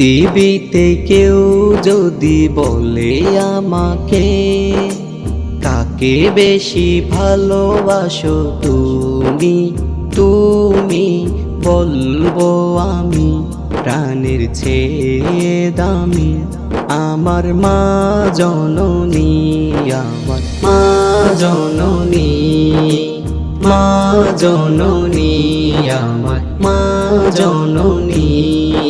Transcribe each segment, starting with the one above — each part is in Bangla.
পৃথিবীতে কেউ যদি বলে আমাকে, কাকে বেশি ভালোবাসো তুমি? তুমি বলব, আমি প্রাণের চেয়ে দামি, আমার মা জননী, আমার মা জননী মা জননী, আমার মা জননী।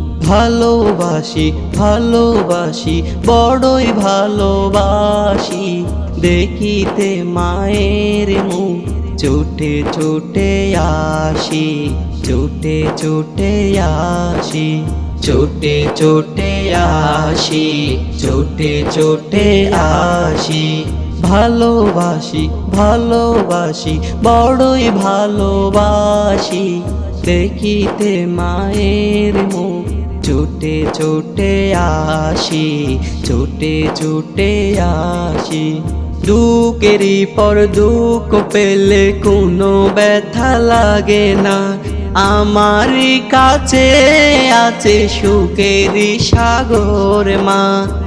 ভালোবাসি ভালোবাসি, বড়ই ভালোবাসি। দেখিতে মায়ের মুখ, চোটে চোটে আসি, চোটে চোটে আসি, চোটে চোটে আসি, চোটে চোটে আসি। ভালোবাসি ভালোবাসি, বড়ই ভালোবাসি। দেখিতে মায়ের মুখ চোটে চোটে আসি, চোটে চোটে আসি। দুঃখেরই পর দুঃখ পেলে কোনো ব্যথা লাগে না। আমার কাছে আছে সুখেরই সাগর মা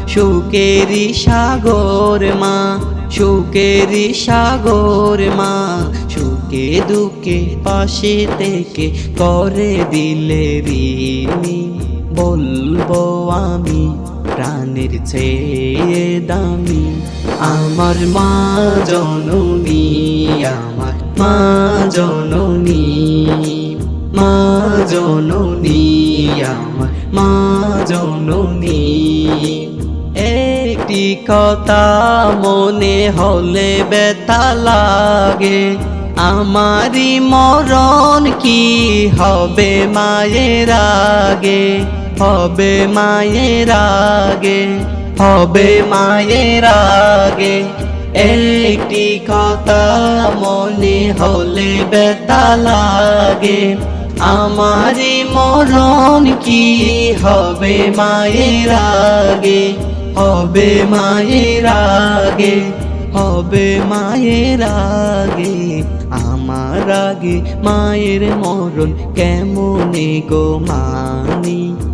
সুখেরই সাগর মা সুখেরই সাগর মা। সুখে দুঃখে পাশে থেকে করে দিলে ঋণী। বলব আমি প্রাণের চেয়ে দামি। আমার মা জননী, আমার মা জননী মা জননী, আমার মা জননী। একটি কথা মনে হলে ব্যথা লাগে, আমারই মরণ কি হবে মায়ের আগে? হবে মায়ের আগে, হবে মায়ের আগে। একটি কথা মনে হলে বেতা লাগে। আমারই মরণ কি হবে মায়ের আগে? হবে মায়ের আগে, হবে মায়ের আগে। আমার আগে মায়ের মরণ কেমনে গো মানি?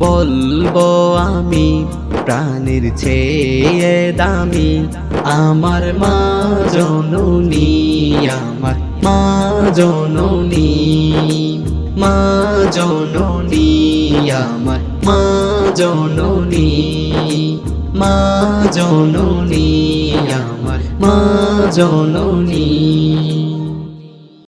বলব আমি, প্রাণের চেয়ে দামি। আমার মা জননী, আমার মা জননী। মা জননী, আমার মা জননী। মা জননী, আমার মা জননী।